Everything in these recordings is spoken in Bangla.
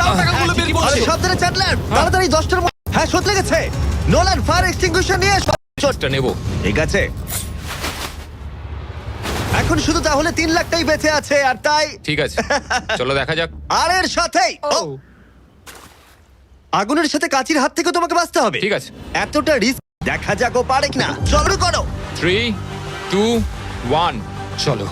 তাও টাকাগুলো বের আরে সাবধানে চ্যাটলার তাড়াতাড়ি দশটার মধ্যে হ্যাঁ সত্যি গেছে নোলান ফায়ার এক্সটিংগুইশার নিয়ে এসো চটটা নেব। ঠিক আছে। এখন শুধু তাহলে তিন লাখটাই বেঁচে আছে আর তাই ঠিক আছে। চলো দেখা যাক। আর এর সাথেই ও, আগুনের সাথে কাচির হাত থেকে তোমাকে বাঁচতে হবে। ঠিক আছে। এতটা রিস্ক দেখা যাক ও পারে কিনা। চলো। করো থ্রি টু ওয়ান চলো।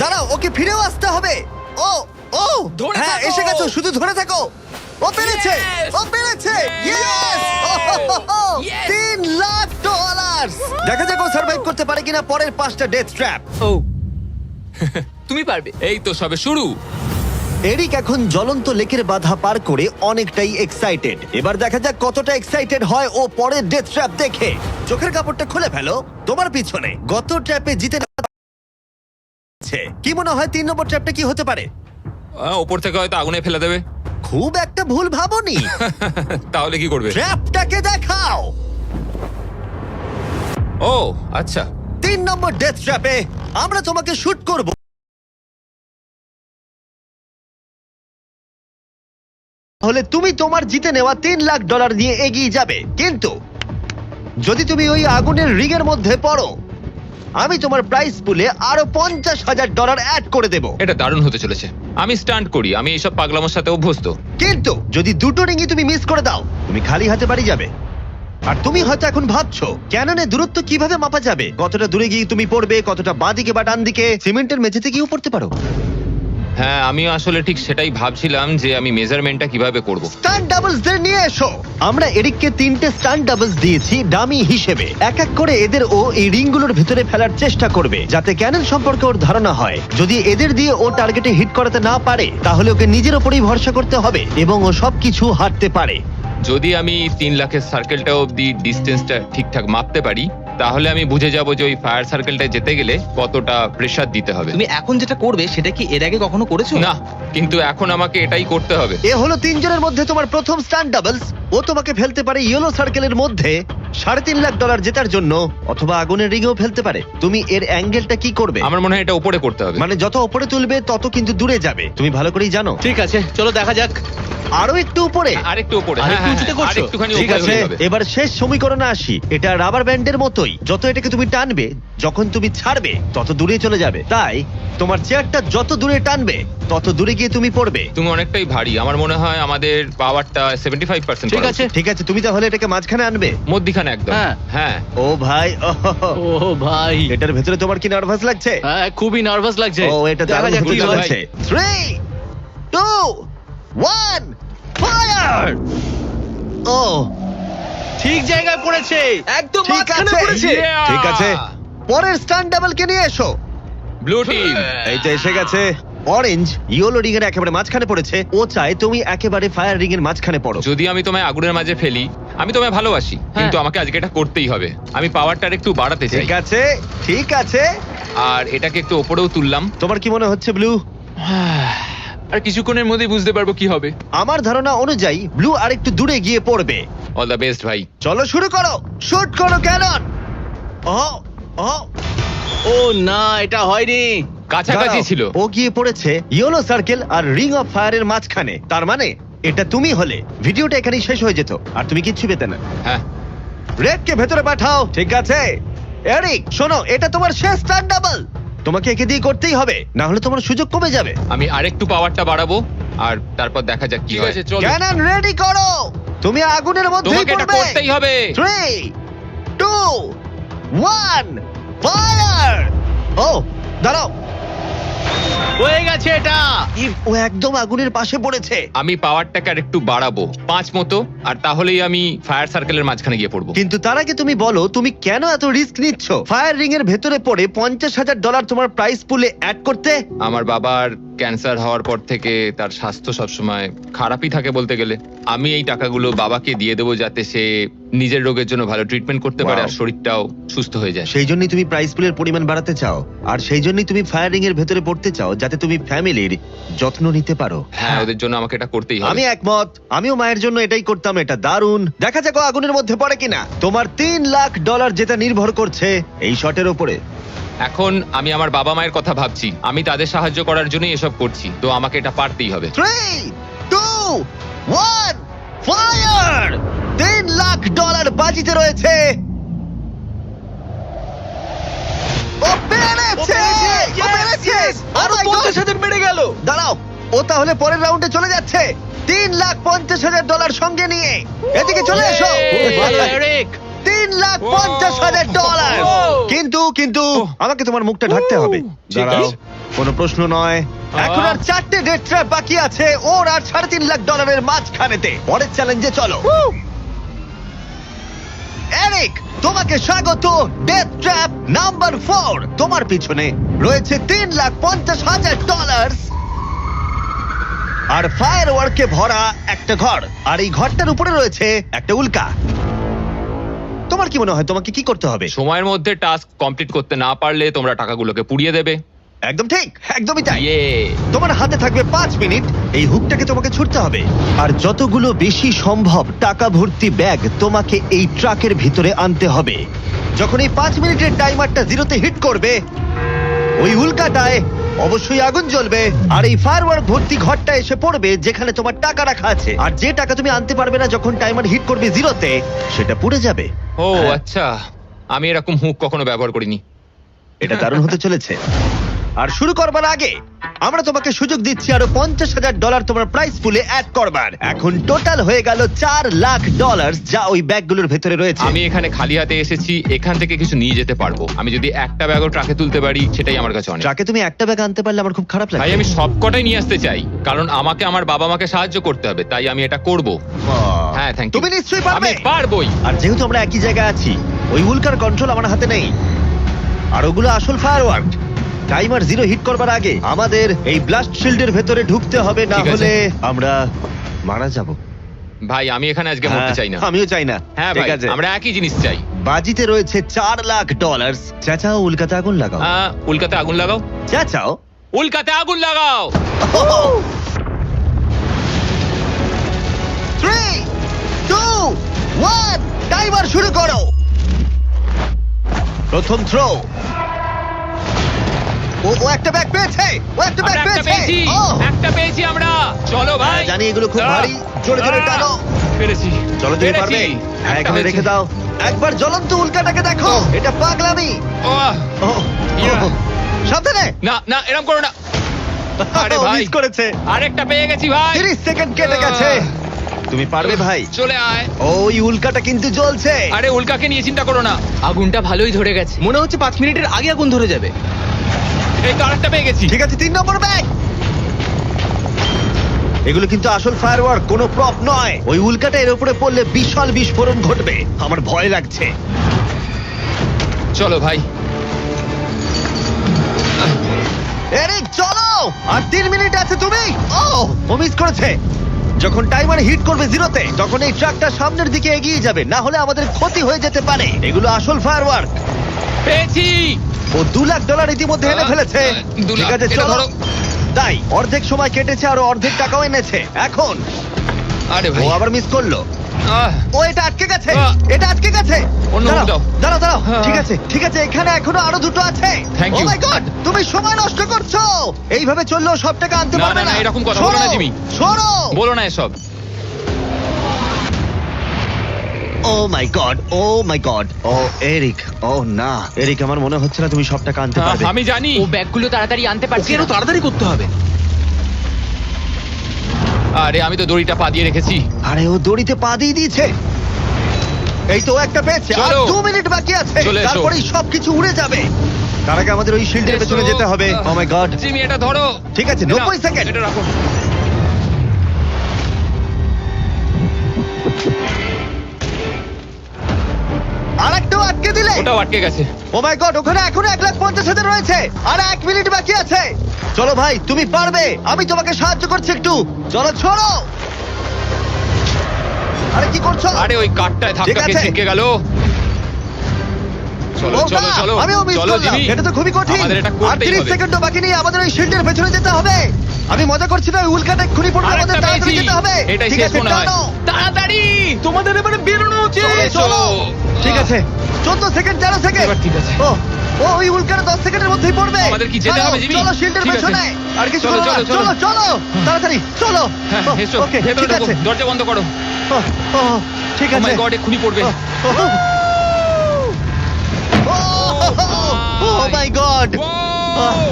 দাঁড়াও ওকে ফিরেও আসতে হবে। ও ও ধরে হ্যাঁ থাকো। এসে গেছো শুধু ধরে থাকো। ও পেরেছে Yes! ও পেরেছে ইয়েস Yes! তিন লাখ ডলার দেখা যাক ও সার্ভাইভ করতে পারে কিনা পরের পাঁচটা ডেথ ট্র্যাপ ও। তুমি পারবে। এই তো সবে শুরু। এরিক এখন জ্বলন্ত লেকের বাধা পার করে অনেকটাই এক্সাইটেড এবার দেখা যাক কতটা এক্সাইটেড হয় ও পরের ডেথ ট্র্যাপ দেখে। চোখের কাপড়টা খুলে ফেলো তোমার পিছনে। গত ট্র্যাপে জিতে না- কি মনে হয় তিন নম্বর ট্র্যাপটা কি হতে পারে? আহ, ওপর থেকে হয়তো আগুনে ফেলে দেবে। খুব একটা ভুল ভাবনি। তাহলে কি করবে? ট্র্যাপটাকে দেখাও। ও আচ্ছা। তিন নম্বর ডেথ ট্র্যাপে আমরা তোমাকে শুট করব। তাহলে তুমি তোমার জিতে নেওয়া তিন লাখ ডলার নিয়ে এগিয়ে যাবে। কিন্তু যদি তুমি ওই আগুনের রিগের মধ্যে পড়ো আমি তোমার প্রাইস পুলে আরও পঞ্চাশ হাজার ডলার অ্যাড করে দেব। এটা দারুণ হতে চলেছে। আমি স্টান্ট করি আমি এইসব পাগলামোর সাথে অভ্যস্ত। কিন্তু যদি দুটো রিংই তুমি মিস করে দাও তুমি খালি হাতে বাড়ি যাবে। আর তুমি হয়তো এখন ভাবছ ক্যাননে দূরত্ব কীভাবে মাপা যাবে? কতটা দূরে গিয়ে তুমি পড়বে কতটা বাঁ দিকে বা ডান দিকে সিমেন্টের মেঝেতে গিয়েও পড়তে পারো। হ্যাঁ আমি আসলে ঠিক সেটাই ভাবছিলাম যে আমি মেজারমেন্টটা কীভাবে করব। স্টান ডাবলস দের নিয়ে এসো। আমরা এরিককে তিনটে স্টান ডাবলস দিয়েছি ডামি হিসেবে। এক এক করে এদের ও এই রিংগুলোর ভিতরে ফেলার চেষ্টা করবে যাতে ক্যানন সম্পর্কে ওর ধারণা হয়। যদি এদের দিয়ে ও টার্গেটে হিট করাতে না পারে তাহলে ওকে নিজের ওপরেই ভরসা করতে হবে এবং ও সবকিছু হারতে পারে। যদি আমি তিন লাখের সার্কেলটা অবধি ডিস্টেন্সটা ঠিকঠাক মাপতে পারি তাহলে আমি বুঝে যাব যে ওই ফায়ার সার্কেলটা যেতে গেলে কতটা প্রেশার দিতে হবে। তুমি এখন যেটা করবে সেটা কি এর আগে কখনো করেছ? না কিন্তু এখন আমাকে এটাই করতে হবে। এ হলো তিনজনের মধ্যে তোমার প্রথম স্টান ডাবলস ও তোমাকে ফেলতে পারে ইয়েলো সার্কেলের মধ্যে সাড়ে তিন লাখ ডলার জেতার জন্য অথবা আগুনের রিঙেও ফেলতে পারে। তুমি এর অ্যাঙ্গেলটা কি করবে? আমার মনে হয় এটা উপরে করতে হবে। মানে যত উপরে তুলবে তত কিন্তু দূরে যাবে। তুমি ভালো করেই জানো। ঠিক আছে চলো দেখা যাক। আরও একটু উপরে। আরেকটু উপরে আরেকটু হ্যাঁ হ্যাঁ উঁচুতে করছ? আরেকটুখানি ঠিক উপরে আছে হবে এবার শেষ সমীকরণে আসি। এটা রাবার ব্যান্ডের মতোই। যত এটাকে তুমি টানবে যখন তুমি ছাড়বে তত দূরে চলে যাবে। তাই তোমার চেয়ারটা যত দূরে টানবে তত দূরে গিয়ে তুমি পড়বে। তুমি অনেকটাই ভারী। আমার মনে হয় আমাদের পাওয়ারটা সেভেন্টি ফাইভ পার্সেন্ট ঠিক আছে ঠিক আছে তুমি তাহলে এটাকে মাঝখানে আনবে? মধ্যিখানে একদম। হ্যাঁ। হ্যাঁ। ও ভাই ওহ, ও ভাই। এটার ভেতরে তোমার কি নার্ভাস লাগছে? হ্যাঁ খুবই নার্ভাস লাগছে। ও এটা দেখা দারুণ যাক হতে কি হয়। চলেছে। থ্রি টু ওয়ান ফায়ার ও ঠিক জায়গায় পড়েছে। একদম ঠিক মাঝখানে আছে। পড়েছে। Yeah! ঠিক আছে। পরের স্টান ডাবলকে নিয়ে এসো। Blue team. এই তো এসে গেছে। অরেঞ্জ ইয়েলো রিং এর একেবারে মাঝখানে পড়েছে। ও চায় তুমি একেবারে ফায়ার রিং এর মাঝখানে পড়ো। যদি আমি তোমায় আগুনের মাঝে ফেলি আমি তোমায় ভালোবাসি কিন্তু আমাকে আজকে এটা করতেই হবে। আমি পাওয়ারটা একটু বাড়াতে চাই। ঠিক আছে ঠিক আছে। আর এটাকে একটু ওপরেও তুললাম। তোমার কি মনে হচ্ছে ব্লু? আর কিছুক্ষণের মধ্যেই বুঝতে পারব কি হবে। আমার ধারণা অনুযায়ী ব্লু আরেকটু দূরে গিয়ে পড়বে। অল দ্য বেস্ট ভাই। চলো শুরু করো। শুট করো ক্যানন ও না এটা হয়নি। কাছাকাছি দাঁড়াও, ছিল। ও গিয়ে পড়েছে ইয়েলো সার্কেল আর রিং অফ ফায়ারের মাঝখানে। তার মানে এটা তুমি হলে। ভিডিওটা এখানেই শেষ হয়ে যেত আর তুমি কিচ্ছু পেতে না। হ্যাঁ। রেড কে ভেতরে পাঠাও ঠিক আছে? এরিক শোনো এটা তোমার শেষ টার্ন ডাবল তোমাকে একে দিয়ে করতেই হবে না হলে তোমার সুযোগ কমে যাবে। আমি আরেকটু পাওয়ারটা বাড়াবো আর তারপর দেখা যাক কি হয়। ক্যানন রেডি করো! তুমি আগুনের মধ্যে তোমাকে এটা করতেই হবে। থ্রি টু ওয়ান ফায়ার ও দাঁড়াও। হয়ে গেছে এটা। ও একদম আগুনের পাশে পড়েছে। আমি পাওয়ারটাকে আর একটু বাড়াবো পাঁচ মতো আর তাহলেই আমি ফায়ার সার্কেলের মাঝখানে গিয়ে পড়ব। কিন্তু তার আগে তুমি বলো তুমি কেন এত রিস্ক নিচ্ছ? ফায়ার রিং এর ভেতরে পড়ে পঞ্চাশ হাজার ডলার তোমার প্রাইস পুলে অ্যাড করতে? আমার বাবার ক্যান্সার হওয়ার পর থেকে তার স্বাস্থ্য সবসময় খারাপই থাকে বলতে গেলে। আমি এই টাকাগুলো বাবাকে দিয়ে দেবো যাতে সে নিজের রোগের জন্য ভালো ট্রিটমেন্ট করতে পারে আর শরীরটাও সুস্থ হয়ে যায়। সেই জন্যই তুমি প্রাইস পুলের পরিমাণ বাড়াতে চাও। আর সেই জন্যই তুমি ফায়ারিং এর ভেতরে পড়তে চাও যাতে তুমি ফ্যামিলির যত্ন নিতে পারো। হ্যাঁ ওদের জন্য আমাকে এটা করতেই হবে। আমি একমত। আমিও মায়ের জন্য এটাই করতাম এটা দারুণ। দেখা যাক ও আগুনের মধ্যে পড়ে কিনা। তোমার তিন লাখ ডলার যেটা নির্ভর করছে এই শটের ওপরে। এখন আমি আমার বাবা মায়ের কথা ভাবছি। আমি তাদের সাহায্য করার জন্যই এসব করছি। তো আমাকে এটা পারতেই হবে। থ্রি টু ওয়ান ফায়ার তিন লাখ ডলার বাজিতে রয়েছে। ও পেরেছে! ও পেরেছে! আরও Oh! পঞ্চাশ হাজার বেড়ে গেল। দাঁড়াও ও তাহলে পরের রাউন্ডে চলে যাচ্ছে। তিন লাখ পঞ্চাশ হাজার ডলার সঙ্গে নিয়ে। এদিকে চলে এসো। এরিক তিন লাখ পঞ্চাশ হাজার ডলার কিন্তু কিন্তু আমাকে তোমার মুখটা ঢাকতে হবে। ঠিক আছে। কোনো প্রশ্ন নয়। এখন আর চারটে ডেট ট্র্যাপ বাকি আছে। ওর আর সাড়ে তিন লাখ ডলারের মাঝখানেতে। পরের চ্যালেঞ্জে চলো। এরিক তোমাকে স্বাগত। ডেথ ট্র্যাপ নাম্বার ফোর তোমার পিছনে রয়েছে তিন লাখ পঞ্চাশ হাজার ডলার আর ফায়ার ওয়ার্কে ভরা একটা ঘর। আর এই ঘরটার উপরে রয়েছে একটা উল্কা। তোমার কি মনে হয়? তোমাকে কি করতে হবে? সময়ের মধ্যে টাস্ক কমপ্লিট করতে না পারলে তোমরা টাকাগুলোকে পুড়িয়ে দেবে। একদম ঠিক একদমই তাই। ইয়ে। তোমার হাতে থাকবে পাঁচ মিনিট এই হুকটাকে তোমাকে ছুটতে হবে। আর যতগুলো বেশি সম্ভব টাকা ভর্তি ব্যাগ তোমাকে এই ট্রাকের ভিতরে আনতে হবে। যখন এই পাঁচ মিনিটের টাইমারটা জিরোতে হিট করবে ওই উল্কাটায় অবশ্যই আগুন জ্বলবে। আর এই ফায়ারওয়ার্ক ভর্তি ঘরটা এসে পড়বে যেখানে তোমার টাকা রাখা আছে। আর যে টাকা তুমি আনতে পারবে না যখন টাইমার হিট করবে জিরোতে সেটা পুড়ে যাবে। ও। আচ্ছা। আমি এরকম হুক কখনো ব্যবহার করিনি। এটা দারুণ হতে চলেছে। আর শুরু করবার আগে আমরা তোমাকে সুযোগ দিচ্ছি আরও পঞ্চাশ হাজার ডলার তোমার প্রাইস পুলে অ্যাড করবার। এখন টোটাল হয়ে গেল চার লাখ ডলার যা ওই ব্যাগগুলোর ভেতরে রয়েছে। আমি এখানে খালি হাতে এসেছি এখান থেকে কিছু নিয়ে যেতে পারব। আমি যদি একটা ব্যাগও ট্রাকে তুলতে পারি সেটাই আমার কাছে অনেক। ট্রাকে তুমি একটা ব্যাগ আনতে পারলে আমার খুব খারাপ লাগে ভাই আমি সবকটাই নিয়ে আসতে চাই কারণ আমাকে আমার বাবা মাকে সাহায্য করতে হবে তাই আমি এটা করব। হ্যাঁ থ্যাংক ইউ তুমি নিশ্চয়ই পারবে। আমি পারবোই। আর যেহেতু আমরা একই জায়গায় আছি ওই উল্কার কন্ট্রোল আমার হাতে নেই। আর ওগুলো আসল ফায়ারওয়ার্ক টাইমার জিরো হিট করবার আগে আমাদের এই ব্লাস্ট শিল্ডের ভেতরে ঢুকতে হবে না ঠিক আছে। হলে আমরা মারা যাব। ভাই আমি এখানে আজকে মরতে চাই না। আমিও চাই না। হ্যাঁ ঠিক আছে। আমরা একই জিনিস চাই। বাজিতে রয়েছে চার লাখ ডলার চাচাও উল্কাতে আগুন লাগাও। আহ, উল্কাতে আগুন লাগাও? চাচাও? উল্কাতে আগুন লাগাও! থ্রি টু ওয়ান টাইমার শুরু করো। প্রথম থ্রো ও ও একটা ব্যাগ পেয়েছে! ও একটা ব্যাগ আমরা একটা পেয়েছে! পেয়েছি! ও! একটা পেয়েছি আমরা! চলো ভাই! জানি এগুলো খুব ভারী। জোরে জোরে টানো! পেরেছি। চলো তুমি পেরেছি। পারবে? হ্যাঁ একটা এখানে। রেখে দাও। একবার জ্বলন্ত উল্কাটাকে দেখো! এটা পাগলামি! ও! ইয়া। সাবধানে! না না এরকম করো না! আরে ও ভাই। মিস করেছে! আরেকটা পেয়ে গেছি ভাই! 30 সেকেন্ড কেটে গেছে! তুমি পারবে ভাই! চলে আয়! ওই উল্কাটা কিন্তু জ্বলছে! আরে উল্কাকে নিয়ে চিন্তা করো না! আগুনটা ভালোই ধরে গেছে। মনে হচ্ছে পাঁচ মিনিটের আগে আগুন ধরে যাবে। এই তো আরেকটা পেয়ে গেছি। ঠিক আছে তিন নম্বর ব্যাগ এগুলো কিন্তু আসল ফায়ারওয়ার্ক কোনো প্রপ নয়। ওই উল্কাটা এর উপরে পড়লে বিশাল বিস্ফোরণ ঘটবে। আমার ভয় লাগছে। চলো ভাই। এরিক চলো! আর তিন মিনিট আছে তুমি? ও ও মিস করেছে। যখন টাইমার হিট করবে জিরোতে তখন এই ট্রাকটা সামনের দিকে এগিয়ে যাবে। না হলে আমাদের ক্ষতি হয়ে যেতে পারে। এগুলো আসল ফায়ারওয়ার্ক পেয়েছি! ও দু লাখ ডলার ইতিমধ্যে এনে ফেলেছে। আহ, দু ঠিক আছে এটা চলো। ধরো। তাই অর্ধেক সময় কেটেছে আর অর্ধেক টাকাও এনেছে। এখন আরে ও ভাই আবার মিস করল। আহ, ও এটা আটকে গেছে। আহ। এটা আটকে গেছে। অন্য দাঁড়াও, দাও। দাঁড়াও দাঁড়াও। হ্যাঁ। ঠিক আছে ঠিক আছে এখানে এখনও আরও দুটো আছে। Thank ও you. মাই গড তুমি সময় নষ্ট করছ। এইভাবে চললেও সব টাকা আনতে না, পারবে না, না না, এরকম কথা বলো না, জিমি। সরো বলো না এসব। ও my God oh my God oh Eric oh না এরিক আমার মনে হচ্ছে না তুমি সব টাকা আনতে পারবে। আমি জানি। ও ব্যাগগুলো তাড়াতাড়ি আনতে পারছি না। তাড়াতাড়ি করতে হবে। আরে আমি তো দড়িটা পা দিয়ে রেখেছি। আরে ও দড়িতে পা দিয়ে দিয়েছে। এই তো ও একটা পেয়েছে আর চলো। দু মিনিট বাকি আছে। চলে এসো। তারপরেই সবকিছু উড়ে যাবে। তার আগে আমাদের ওই শিল্ডের এসো। পেছনে যেতে হবে। ও মাই গড জিমি এটা ধরো। ঠিক আছে এটা- 90 সেকেন্ড এটা রাখো। আটকে দিলে। ওটাও আটকে গেছে। ও মাই গড ওখানে এখনও এক লাখ পঞ্চাশ হাজার রয়েছে। আর এক মিনিট বাকি আছে। চলো ভাই তুমি পারবে। আমি তোমাকে সাহায্য করছি একটু। চলো ছড়ো। আরে কি করছ? আরে ওই কাঠটায় ধাক্কা খেয়ে ছিটকে গেল। চলো চলো চলো। আমিও মিস করলাম। এটা তো খুবই কঠিন। আর করতেই 30 সেকেন্ডও বাকি নেই। আমাদের ওই শিল্ডের পেছনে যেতে হবে। আমি মজা করছি না উল্কাটা পড়বে আরেকটা আমাদের তাড়াতাড়ি পেয়েছি। যেতে হবে এটাই ঠিক শেষ আছে মনে হয়। টানো। তাড়াতাড়ি তোমাদের এবারে বেরোনো উচিত চলো, চলো ঠিক আছে 14 সেকেন্ড 13 সেকেন্ড এবার ঠিক আছে। ও ও ওই উল্কাটা 10 সেকেন্ডের মধ্যেই পড়বে আমাদের কি যেতে চলো, হবে, জিমি? চলো শিল্ডের ঠিক আছে। পেছনে আর কিছু চলো, করো না। চলো, চলো চলো। চলো তাড়াতাড়ি চলো হ্যাঁ ও, এসো ওকে ভেতরে ঠিক ঢোকো আছে দরজা বন্ধ করো ও, ও, ঠিক ও আছে মাই গড এক্ষুনি পড়বে ও মাই গড Wow!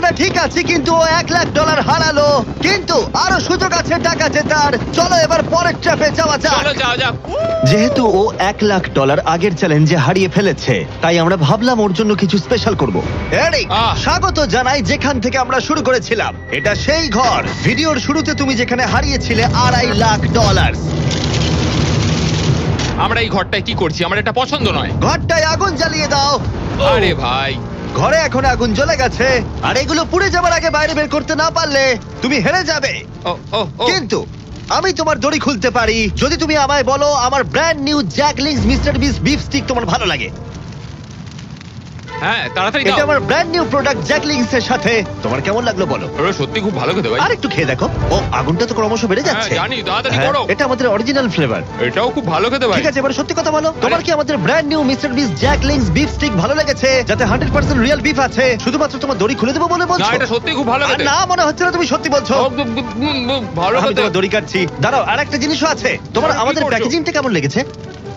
আমরা ঠিক আছি কিন্তু ও এক লাখ ডলার হারালো। কিন্তু আরও সুযোগ আছে টাকা জেতার চলো এবার পরের ট্র্যাপে যাওয়া যাক। চলো যাও যাও যেহেতু ও এক লাখ ডলার আগের চ্যালেঞ্জে হারিয়ে ফেলেছে তাই আমরা ভাবলাম ওর জন্য কিছু স্পেশাল করব। এরিক আহ। স্বাগত জানাই যেখান থেকে আমরা শুরু করেছিলাম। এটা সেই ঘর। ভিডিওর শুরুতে তুমি যেখানে হারিয়েছিলে আড়াই লাখ ডলার আমরা এই ঘরটায় কি করছি? আমার এটা পছন্দ নয়। ঘরটায় আগুন জ্বালিয়ে দাও। আরে ভাই। ঘরে এখন আগুন জ্বলে গেছে। আর এগুলো পুড়ে যাবার আগে বাইরে বের করতে না পারলে তুমি হেরে যাবে। ও ও ও। কিন্তু আমি তোমার দড়ি খুলতে পারি। যদি তুমি আমায় বলো আমার brand new Jack Link's Mr Beast beef stick তোমার ভালো লাগে। হ্যাঁ তাড়াতাড়ি এটা দাও। আমার ব্র্যান্ড নিউ প্রোডাক্ট জ্যাকলিংস এর সাথে। তোমার কেমন লাগল বলো? ওরা সত্যি খুব ভালো খেতে ভাই। আর একটু খেয়ে দেখো। ও আগুনটা তো ক্রমশ বেড়ে হ্যাঁ যাচ্ছে। জানি তাড়াতাড়ি হ্যাঁ, করো। এটা আমাদের অরিজিনাল ফ্লেভার এটাও খুব ভালো খেতে ভাই। ঠিক আছে এবার সত্যি কথা বলো। তোমার কি আমাদের brand new Mr Beast Jack Link's beef stick ভালো লেগেছে? যাতে হান্ড্রেড পার্সেন্ট রিয়েল বিফ আছে। শুধুমাত্র তোমার দড়ি খুলে দেবো বলে না বলছো এটা সত্যি খুব ভালো আর খেতে। না মনে হচ্ছে না তুমি সত্যি বলছো। ও, ভালো আমি খেতে। তোমার দড়ি কাটছি। দাঁড়াও আর একটা জিনিসও আছে। তোমার আরে, কি আমাদের করছ? প্যাকেজিংটা কেমন লেগেছে?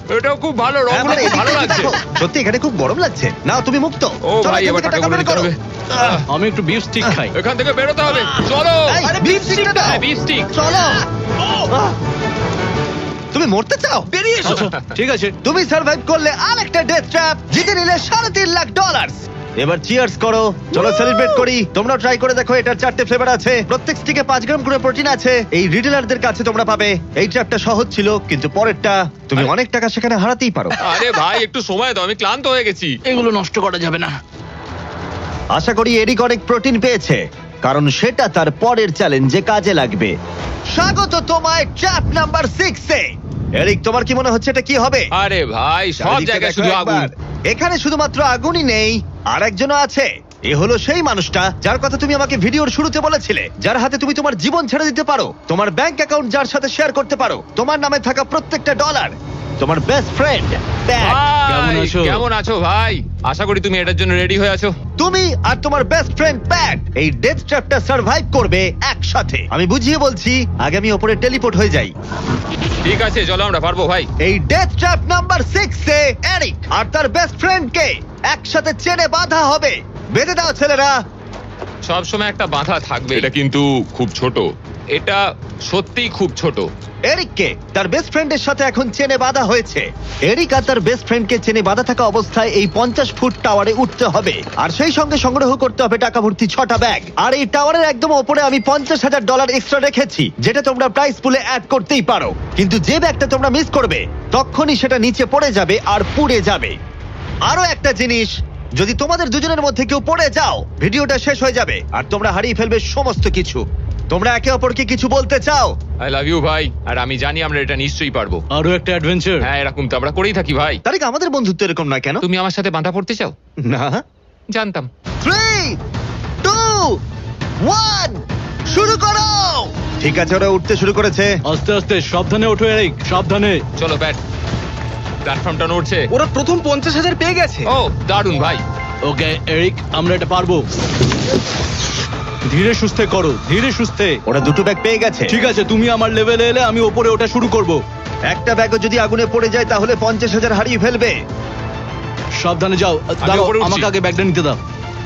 এটাও খুব ভালো হ্যাঁ, রংগুলো মানে খুব ভালো লাগছে। সত্যি এখানে খুব গরম লাগছে। না তুমি মুক্ত। ও চলো, ভাই এখান এবার থেকে টাকা বের নিতে করো। হবে আহ, আমি একটু বিফ স্টিক খাই। এখান থেকে বেরোতে হবে। চলো। এই, beef stick টা দাও। হ্যাঁ বিফ স্টিক চলো। আহ, তুমি মরতে চাও? বেরিয়ে এসো। আচ্ছা ঠিক আছে। তুমি সার্ভাইভ করলে আরেকটা ডেথ ট্র্যাপ জিতে নিলে সাড়ে তিন লাখ ডলার এবার চিয়ার্স করো। চলো সেলিব্রেট করি। তোমরা ট্রাই করে দেখো এটার চারটে ফ্লেভার আছে। প্রত্যেক স্টিকে পাঁচ গ্রাম করে প্রোটিন আছে। এই রিটেলারদের কাছে তোমরা পাবে। এই ট্র্যাপটা সহজ ছিল কিন্তু পরেরটা তুমি অনেক টাকা সেখানে হারাতেই পারো। আরে ভাই একটু সময় দাও আমি ক্লান্ত হয়ে গেছি। এগুলো নষ্ট করা যাবে না। আশা করি এরিক অনেক প্রোটিন পেয়েছে কারণ সেটা তার পরের চ্যালেঞ্জে কাজে লাগবে। স্বাগত তোমায় ট্র্যাপ নাম্বার সিক্সে এরিক তোমার কি মনে হচ্ছে এটা কি হবে? আরে ভাই সব জায়গায় শুধু আগুন। এখানে শুধুমাত্র আগুনই নেই আর একজনও আছে। এ হলো সেই মানুষটা যার কথা তুমি আমাকে ভিডিওর শুরুতে বলেছিলে যার হাতে তুমি তোমার জীবন ছেড়ে দিতে পারো তোমার ব্যাংক অ্যাকাউন্ট যার সাথে শেয়ার করতে পারো তোমার নামে থাকা প্রত্যেকটা ডলার তোমার বেস্ট ফ্রেন্ড কেমন আছো? কেমন আছো ভাই? আশা করি তুমি এটার জন্য রেডি হয়ে আছো। তুমি আর তোমার বেস্ট ফ্রেন্ড প্যাট এই ডেথ ট্র্যাপটা সার্ভাইভ করবে একসাথে। আমি বুঝিয়ে বলছি আগে আমি ওপরে টেলিপোর্ট হয়ে যাই। ঠিক আছে চলো আমরা পারব ভাই। এই ডেথ ট্র্যাপ নাম্বার সিক্স এ এরিক আর তার বেস্ট ফ্রেন্ডকে একসাথে চেনে বাঁধা হবে। বেঁধে দাও ছেলেরা। সব সময় একটা বাধা থাকবে এটা কিন্তু খুব ছোট। এটা সত্যিই খুব ছোট। এরিককে তার বেস্ট ফ্রেন্ডের সাথে এখন চেনে বাঁধা হয়েছে। এরিক আর তার বেস্ট ফ্রেন্ডকে চেনে বাঁধা থাকা অবস্থায় এই পঞ্চাশ ফুট টাওয়ারে উঠতে হবে। আর সেই সঙ্গে সংগ্রহ করতে হবে টাকা ভর্তি ছটা ব্যাগ আর এই টাওয়ারের একদম ওপরে আমি পঞ্চাশ হাজার ডলার এক্সট্রা রেখেছি যেটা তোমরা প্রাইস পুলে অ্যাড করতেই পারো। কিন্তু যে ব্যাগটা তোমরা মিস করবে তখনই সেটা নিচে পড়ে যাবে আর পুড়ে যাবে। আরও একটা জিনিস যদি তোমাদের দুজনের মধ্যে কেউ পড়ে যাও ভিডিওটা শেষ হয়ে যাবে আর তোমরা হারিয়ে ফেলবে সমস্ত কিছু। তোমরা একে অপরকে কিছু বলতে চাও? আই লাভ ইউ ভাই। আর আমি জানি আমরা এটা নিশ্চয়ই পারব। আরও একটা অ্যাডভেঞ্চার হ্যাঁ এরকম তো আমরা করেই থাকি ভাই। তারিখ আমাদের বন্ধুত্ব এরকম নয় কেন? তুমি আমার সাথে বাঁধা পড়তে চাও? না। জানতাম। থ্রি টু ওয়ান শুরু করো! ঠিক আছে ওরা উঠতে শুরু করেছে। আস্তে আস্তে সাবধানে ওঠো এরিক সাবধানে। চলো ব্যাট। প্ল্যাটফর্মটা নড়ছে। ওরা প্রথম পঞ্চাশ হাজার পেয়ে গেছে। ও দারুণ ভাই। ওকে এরিক আমরা এটা পারব। ধীরে সুস্থে করো ধীরে সুস্থে। ওরা দুটো ব্যাগ পেয়ে গেছে। ঠিক আছে তুমি আমার লেভেলে এলে আমি ওপরে ওটা শুরু করব। একটা ব্যাগও যদি আগুনে পড়ে যায় তাহলে পঞ্চাশ হাজার হারিয়ে ফেলবে। সাবধানে যাও। দাঁড়াও উপরে উঠছি। আমাকে আগে ব্যাগটা নিতে দাও।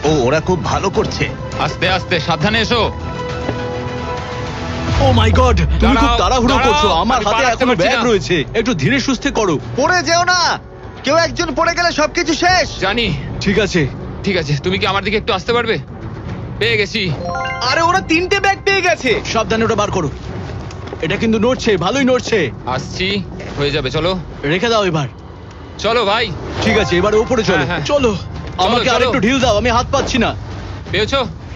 ও ওরা খুব ভালো করছে। আস্তে আস্তে সাবধানে এসো। ও মাই গড তুমি খুব দাঁড়াও, তাড়াহুড়ো দাঁড়াও, করছ আমার আমি হাতে পালাতে এখনও পারছি ব্যাগ না। রয়েছে একটু ধীরে সুস্থে করো। পড়ে যেও না। কেউ একজন পড়ে গেলে সবকিছু শেষ। জানি। ঠিক আছে। ঠিক আছে তুমি কি আমার দিকে একটু আসতে পারবে? পেয়ে গেছি। আরে ওরা তিনটে ব্যাগ পেয়ে গেছে। সাবধানে ওটা বার করো। এটা কিন্তু নড়ছে ভালোই নড়ছে। আসছি হয়ে যাবে চলো। রেখে দাও এবার। চলো ভাই। ঠিক আছে এবার উপরে চলো। হ্যাঁ, হ্যাঁ। চলো আমাকে চলো। আরেকটু ঢিল দাও আমি হাত পাচ্ছি না। পেয়েছ?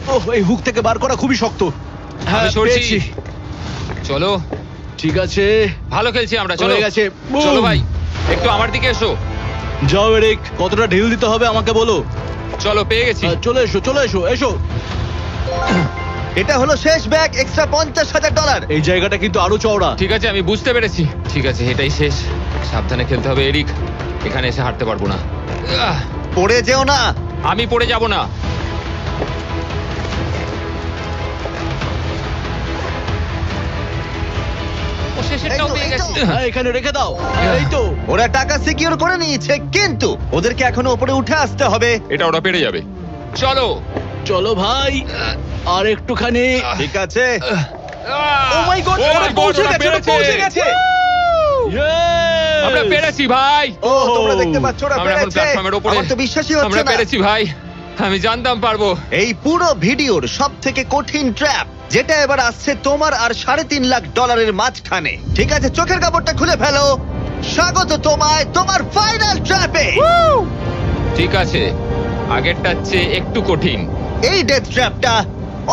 ওহ এই হুক থেকে বার করা খুবই শক্ত। হ্যাঁ আমি সরছি। পেয়েছি। চলো। ঠিক আছে। ভালো খেলছি আমরা চলো। হয়ে গেছে। চলো ভাই একটু আমার দিকে এসো। যাও এরিক কতটা ঢিল দিতে হবে আমাকে বলো। চলো পেয়ে গেছি। আহ, চলে এসো চলে এসো এসো। এটা হলো শেষ ব্যাগ এক্সট্রা পঞ্চাশ হাজার ডলার এই জায়গাটা কিন্তু আরও চওড়া। ঠিক আছে আমি বুঝতে পেরেছি। ঠিক আছে এটাই শেষ। সাবধানে খেলতে হবে এরিক। এখানে এসে হারতে পারব না। আহ, পড়ে যেও না। আমি পড়ে যাব না। ও শেষেরটাও পেয়ে এই হ্যাঁ এখানে রেখে দাও। এই তো ওরা টাকা সিকিউর করে নিয়েছে কিন্তু ওদেরকে এখনও উপরে উঠে আসতে হবে। এটা ওরা পেরে যাবে। চলো। চলো ভাই আর একটুখানি। ঠিক আছে। ও মাই গড Oh ওরা পৌঁছে গেছে ওরা পৌঁছে গেছে। আমরা পেরেছি ভাই। ও তোমরা দেখতে পাচ্ছ ওরা পেরেছে। আমার তো বিশ্বাসই হচ্ছে আমরা পেরেছি ভাই। আমি জানতাম পারব। এই পুরো ভিডিওর সব থেকে কঠিন ট্র্যাপ যেটা এবার আসছে তোমার আর সাড়ে তিন লাখ ডলারের মাঝখানে। ঠিক আছে চোখের কাপড়টা খুলে ফেলো। স্বাগত তোমায় তোমার ফাইনাল ট্র্যাপে ঠিক আছে আগেরটার চেয়ে একটু কঠিন। এই ডেথ ট্র্যাপটা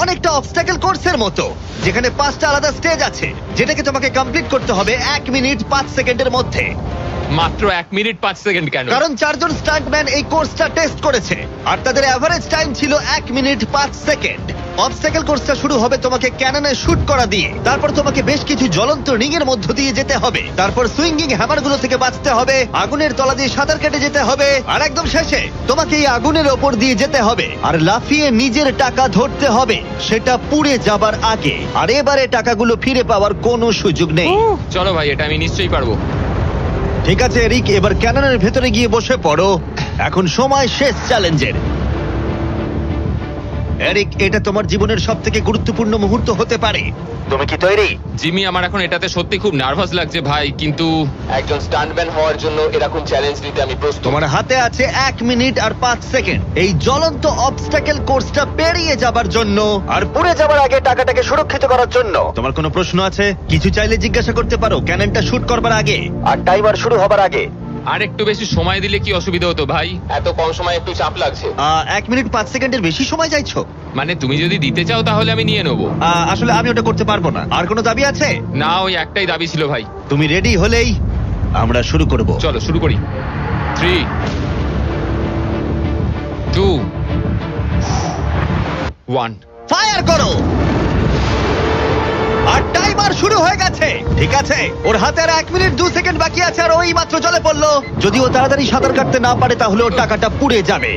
অনেকটা অবস্টাকেল কোর্সের মতো যেখানে পাঁচটা আলাদা স্টেজ আছে যেটাকে তোমাকে কমপ্লিট করতে হবে এক মিনিট পাঁচ সেকেন্ডের মধ্যে। মাত্র এক মিনিট পাঁচ সেকেন্ড কেন? কারণ চারজন স্টান্টম্যান এই কোর্সটা টেস্ট করেছে আর তাদের অ্যাভারেজ টাইম ছিল এক মিনিট পাঁচ সেকেন্ড। অবস্টাকেল কোর্সটা শুরু হবে তোমাকে ক্যাননে শুট করা দিয়ে। তারপর তোমাকে বেশ কিছু জ্বলন্ত রিং এর মধ্য দিয়ে যেতে হবে। তারপর সুইঙ্গিং হ্যামারগুলো থেকে বাঁচতে হবে আগুনের তলা দিয়ে সাঁতার কেটে যেতে হবে আর একদম শেষে তোমাকে এই আগুনের ওপর দিয়ে যেতে হবে। আর লাফিয়ে নিজের টাকা ধরতে হবে সেটা পুড়ে যাবার আগে। আর এবারে টাকাগুলো ফিরে পাওয়ার কোনো সুযোগ নেই। চলো ভাই এটা আমি নিশ্চয়ই পারব। ঠিক আছে রিক এবার ক্যাননের ভেতরে গিয়ে বসে পড়ো। এখন সময় শেষ চ্যালেঞ্জের। এরিক এটা তোমার জীবনের সব থেকে গুরুত্বপূর্ণ মুহূর্ত হতে পারে। তুমি কি তৈরি? জিমি আমার এখন এটাতে সত্যি খুব নার্ভাস লাগছে ভাই কিন্তু একজন স্টান্টম্যান হওয়ার জন্য এরকম চ্যালেঞ্জ নিতে আমি প্রস্তুত। তোমার হাতে আছে এক মিনিট আর পাঁচ সেকেন্ড। এই জ্বলন্ত অবস্টাকেল কোর্সটা পেরিয়ে যাবার জন্য আর পুড়ে যাবার আগে টাকাটাকে সুরক্ষিত করার জন্য। তোমার কোনো প্রশ্ন আছে? কিছু চাইলে জিজ্ঞাসা করতে পারো ক্যাননটা শুট করবার আগে। আর টাইমার শুরু হবার আগে। আর একটু বেশি সময় দিলে কি অসুবিধা হতো ভাই? এত কম সময় একটু চাপ লাগছে। আহ, এক মিনিট পাঁচ সেকেন্ডের বেশি সময় চাইছো? মানে তুমি যদি দিতে চাও তাহলে আমি নিয়ে নেব। আহ, আসলে আমি ওটা করতে পারব না। আর কোনো দাবি আছে? না ওই একটাই দাবি ছিল ভাই। তুমি রেডি হলেই আমরা শুরু করব। চলো শুরু করি। থ্রি টু ওয়ান ফায়ার করো! আর টাইমার শুরু হয়ে গেছে। ঠিক আছে ওর হাতে আর এক মিনিট দু সেকেন্ড বাকি আছে আর ওই মাত্র জলে পড়ল। যদি ও তাড়াতাড়ি সাঁতার কাটতে না পারে তাহলে ওর টাকাটা পুড়ে যাবে।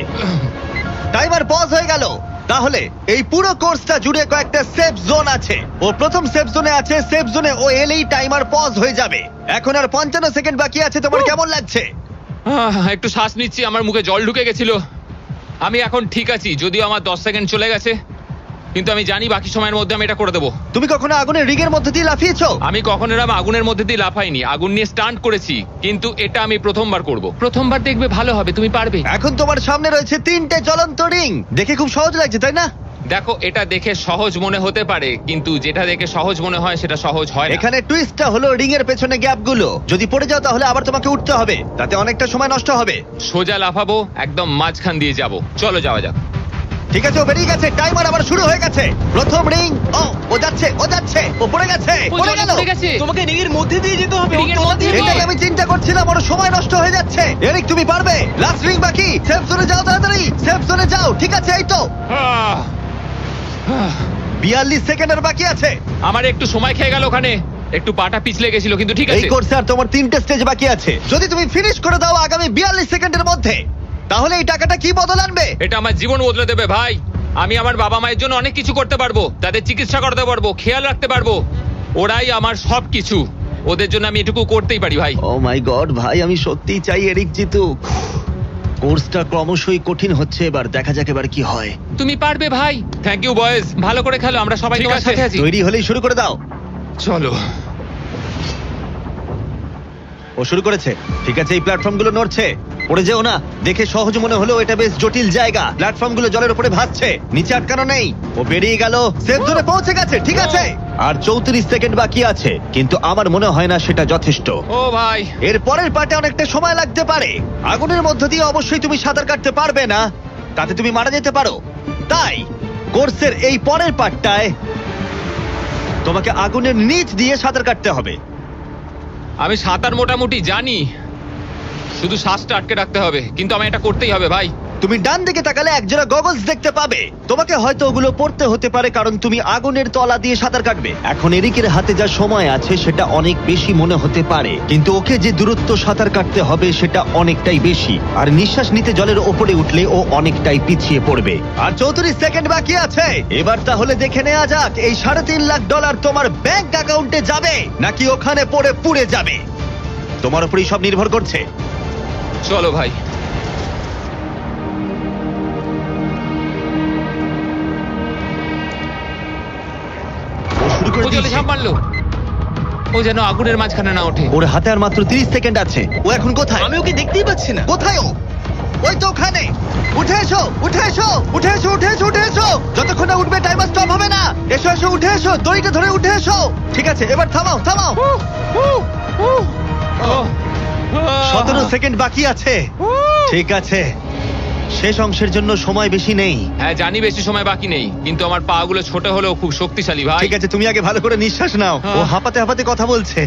টাইমার পজ হয়ে গেল। তাহলে এই পুরো কোর্সটা জুড়ে কয়েকটা সেফ জোন আছে। ও প্রথম সেফ জোনে আছে সেফ জোনে ও এলেই টাইমার পজ হয়ে যাবে। এখন আর পঞ্চান্ন সেকেন্ড বাকি আছে তোমার কেমন লাগছে? আহ, একটু শ্বাস নিচ্ছি আমার মুখে জল ঢুকে গেছিল। আমি এখন ঠিক আছি যদিও আমার দশ সেকেন্ড চলে গেছে। কিন্তু আমি জানি বাকি সময়ের মধ্যে আমি এটা করে দেবো। তুমি কখনো আগুনের রিগের মধ্যে দিয়ে লাফিয়েছো? আমি কখনো এরম আগুনের মধ্যে দিয়ে লাফাইনি। আগুন নিয়ে স্টান্ট করেছি কিন্তু এটা আমি প্রথমবার করব। প্রথমবার দেখবে ভালো হবে তুমি পারবে। এখন তোমার সামনে রয়েছে তিনটে জ্বলন্ত রিং। দেখে খুব সহজ লাগছে তাই না? দেখো এটা দেখে সহজ মনে হতে পারে কিন্তু যেটা দেখে সহজ মনে হয় সেটা সহজ হয় না। এখানে টুইস্টটা হলো রিং এর পেছনে গ্যাপগুলো যদি পড়ে যাও তাহলে আবার তোমাকে উঠতে হবে। তাতে অনেকটা সময় নষ্ট হবে। সোজা লাফাবো একদম মাঝখান দিয়ে যাব। চলো যাওয়া যাক। ঠিক আছে ও বেরিয়ে গেছে। টাইমার আবার শুরু গেছে প্রথম রিং ও ও যাচ্ছে ও যাচ্ছে। ও পড়ে গেছে পড়ে গেল। গেছে। তোমাকে রিংয়ের মধ্যে দিয়ে যেতে হবে রিংয়ের মধ্যে দিয়ে দিয়ে- আমি চিন্তা করছিলাম ওর সময় নষ্ট হয়ে যাচ্ছে। এরিক তুমি পারবে? লাস্ট রিং বাকি। সেফ জোনে যাও তাড়াতাড়ি। সেফ জোনে যাও ঠিক আছে এই তো! বিয়াল্লিশ সেকেন্ডের বাকি আছে। আমার একটু সময় খেয়ে গেল ওখানে। একটু পাটা পিছলে গেছিল কিন্তু ঠিক আছে। এই কোর্সে আর তোমার তিনটে স্টেজ বাকি আছে। যদি তুমি ফিনিশ করে দাও আগামী বিয়াল্লিশ সেকেন্ডের মধ্যে তাহলে এই টাকাটা কি বদল আনবে? এটা আমার জীবন বদলে দেবে ভাই। আমি আমার বাবা মায়ের জন্য অনেক কিছু করতে পারব তাদের চিকিৎসা করতে পারব খেয়াল রাখতে পারব। ওরাই আমার সব কিছু ওদের জন্য আমি এটুকু করতেই পারি ভাই। ও মাই গড ভাই আমি সত্যিই চাই এরিক জিতুক। কোর্সটা ক্রমশই কঠিন হচ্ছে এবার দেখা যাক এবার কি হয়। তুমি পারবে ভাই। থ্যাংক ইউ বয়েজ ভালো করে খেলো আমরা সবাই ঠিক তোমার আছে। সাথে আছি। তৈরি হলেই শুরু করে দাও। চলো। ও শুরু করেছে। ঠিক আছে এই প্ল্যাটফর্মগুলো নড়ছে। পড়ে যেও না দেখে সহজ মনে হলেও এটা বেশ জটিল জায়গা। প্ল্যাটফর্মগুলো জলের উপরে ভাসছে নিচে আটকানো নেই। ও বেরিয়ে গেল সেফ জোনে পৌঁছে গেছে ঠিক আছে। আর চৌত্রিশ সেকেন্ড বাকি আছে কিন্তু আমার মনে হয় না সেটা যথেষ্ট। ও ভাই। এর পরের পার্টে অনেকটা সময় লাগতে পারে। আগুনের মধ্য দিয়ে অবশ্যই তুমি সাঁতার কাটতে পারবে না তাতে তুমি মারা যেতে পারো। তাই কোর্সের এই পরের পার্টটায় তোমাকে আগুনের নিচ দিয়ে সাঁতার কাটতে হবে। আমি সাঁতার মোটামুটি জানি। শুধু শ্বাসটা আটকে রাখতে হবে, কিন্তু আমি এটা করতেই হবে, ভাই। তুমি ডান দিকে তাকালে একজোড়া গগলস দেখতে পাবে। তোমাকে হয়তো ওগুলো পড়তে হতে পারে, কারণ তুমি আগুনের তলা দিয়ে সাঁতার কাটবে। এখন এরিকের হাতে যা সময় আছে, সেটা অনেক বেশি মনে হতে পারে। কিন্তু ওকে যে দূরত্ব সাঁতার কাটতে হবে, সেটা অনেকটাই বেশি। আর নিঃশ্বাস নিতে জলের ওপরে উঠলে ও অনেকটাই পিছিয়ে পড়বে। আর চৌত্রিশ সেকেন্ড বাকি আছে। এবার তাহলে দেখে নেওয়া যাক, এই সাড়ে তিন লাখ ডলার তোমার ব্যাংক অ্যাকাউন্টে যাবে, নাকি ওখানে পড়ে পুড়ে যাবে? তোমার উপরই সব নির্ভর করছে। চলো ভাই। ও শুরু করে ও জলে ঝাঁপ মারলো। ও যেন আগুনের মাঝখানে না ওঠে। ওর হাতে আর মাত্র 30 সেকেন্ড আছে। ও এখন কোথায়? আমি ওকে দেখতেই পাচ্ছি না। কোথায় ও? ওই তো ওখানে। উঠে এসো উঠে এসো উঠে এসো উঠে এসো উঠে এসো। যতক্ষণ না উঠবে টাইমার স্টপ হবে না। এসো এসো উঠে এসো দড়িটা ধরে উঠে এসো। ঠিক আছে এবার থামাও থামাও। ও, ও, সতেরো সেকেন্ড বাকি আছে। ঠিক আছে। শেষ অংশের জন্য সময় বেশি নেই। হ্যাঁ জানি বেশি সময় বাকি নেই কিন্তু আমার পা গুলো ছোট হলেও খুব শক্তিশালী ভাই। ঠিক আছে তুমি আগে ভালো করে নিঃশ্বাস নাও। ও হ্যাঁ। হাঁপাতে হাঁপাতে কথা বলছে।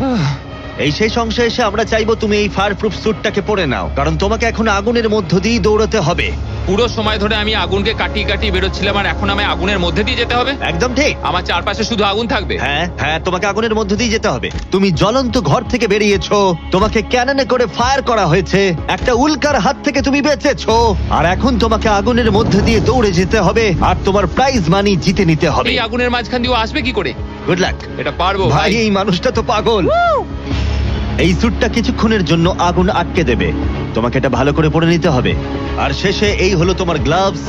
এই শেষ অংশে এসে আমরা চাইব তুমি এই ফায়ার প্রুফ স্যুটটাকে পরে নাও কারণ তোমাকে এখন আগুনের মধ্য দিয়ে দৌড়াতে হবে। পুরো সময় ধরে আমি আগুনকে কাটিয়ে কাটিয়ে বেরোচ্ছিলাম আর এখন আমায় আগুনের মধ্যে দিয়ে যেতে হবে। একদম ঠিক। আমার চারপাশে শুধু আগুন থাকবে। হ্যাঁ হ্যাঁ তোমাকে আগুনের মধ্য দিয়ে যেতে হবে। তুমি জ্বলন্ত ঘর থেকে বেরিয়েছো। তোমাকে ক্যাননে করে ফায়ার করা হয়েছে। একটা উল্কার হাত থেকে তুমি বেঁচেছো। আর এখন তোমাকে আগুনের মধ্যে দিয়ে দৌড়ে যেতে হবে আর তোমার প্রাইজ মানি জিতে নিতে হবে। এই আগুনের মাঝখান দিয়ে ও আসবে কি করে? গুড লাক এটা পারব ভাই ভাই। এই মানুষটা তো পাগল। এই স্যুটটা কিছুক্ষণের জন্য আগুন আটকে দেবে। তোমাকে এটা ভালো করে পরে নিতে হবে। আর শেষে এই হলো তোমার গ্লাভস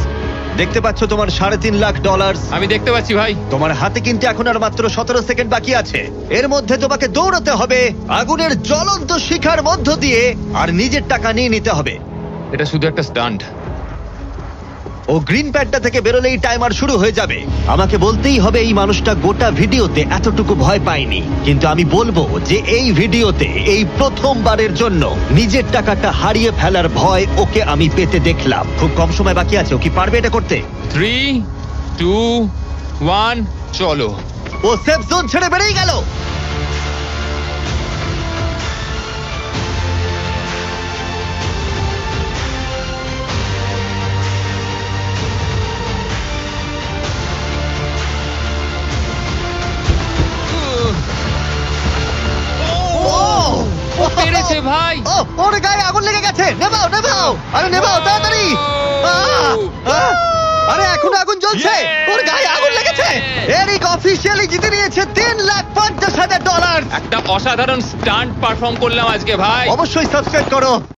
দেখতে পাচ্ছ তোমার সাড়ে তিন লাখ ডলার আমি দেখতে পাচ্ছি ভাই। তোমার হাতে কিন্তু এখন আর মাত্র সতেরো সেকেন্ড বাকি আছে। এর মধ্যে তোমাকে দৌড়তে হবে আগুনের জ্বলন্ত শিখার মধ্য দিয়ে আর নিজের টাকা নিয়ে নিতে হবে। এটা শুধু একটা স্টান্ট ও গ্রিন প্যাডটা থেকে বেরোলেই টাইমার শুরু হয়ে যাবে। আমাকে বলতেই হবে এই মানুষটা গোটা ভিডিওতে এতটুকু ভয় পায়নি। কিন্তু আমি বলব যে এই ভিডিওতে এই প্রথমবারের জন্য নিজের টাকাটা হারিয়ে ফেলার ভয় ওকে আমি পেতে দেখলাম। খুব কম সময় বাকি আছে ও কি পারবে এটা করতে? থ্রি টু ওয়ান চলো। ও সেফ জোন ছেড়ে বেরিয়ে গেল! পেরেছে ভাই। ও ওর গায়ে আগুন লেগে গেছে। নেভাও নেভাও। আরে নেভাও তাড়াতাড়ি। আহ! আহ! আরে এখন আগুন জ্বলছে। Yeah! ওর গায়ে আগুন লেগেছে। এরিক অফিসিয়ালি জিতে নিয়েছে তিন লাখ পঞ্চাশ হাজার ডলার একটা অসাধারণ স্টান্ট পারফর্ম করলাম আজকে ভাই। অবশ্যই সাবস্ক্রাইব করো।